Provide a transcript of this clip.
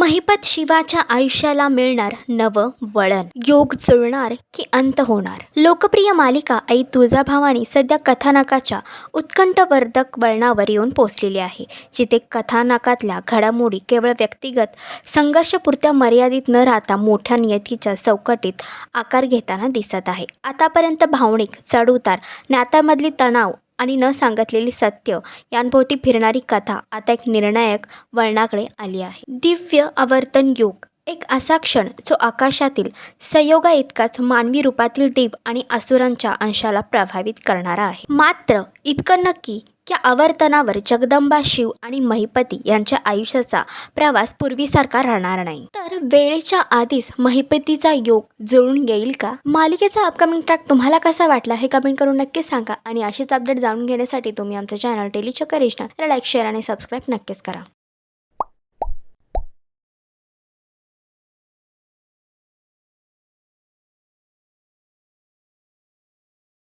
महिपत शिवाच्या आयुष्याला मिळणार नवं वळण. योग जुळणार की अंत होणार? लोकप्रिय मालिका आई तुळजाभावानी सध्या कथानकाच्या उत्कंठवर्धक वळणावर येऊन पोचलेली आहे जिथे कथानकातल्या घडामोडी केवळ व्यक्तिगत संघर्षपुरत्या मर्यादित न राहता मोठ्या नियतीच्या चौकटीत आकार घेताना दिसत आहे. आतापर्यंत भावनिक चढउतार नात्यामधली तणाव आणि न सांगितलेली सत्य यांभोवती फिरणारी कथा आता एक निर्णायक वळणाकडे आली आहे. दिव्य आवर्तन योग. एक असा क्षण जो आकाशातील संयोगा इतकाच मानवी रूपातील देव आणि असुरांच्या अंशाला प्रभावित करणारा आहे. मात्र इतकं नक्की या आवर्तनावर जगदंबा शिव आणि महिपती यांच्या आयुष्याचा प्रवास पूर्वीसारखा राहणार नाही. तर वेळेच्या आधीच महिपतीचा योग जुळून येईल का? मालिकेचा अपकमिंग ट्रॅक तुम्हाला कसा वाटला हे कमेंट करून नक्की सांगा आणि अशीच अपडेट जाणून घेण्यासाठी तुम्ही आमचं channel Tellychakkar regional like share आणि सबस्क्राईब नक्कीच करा.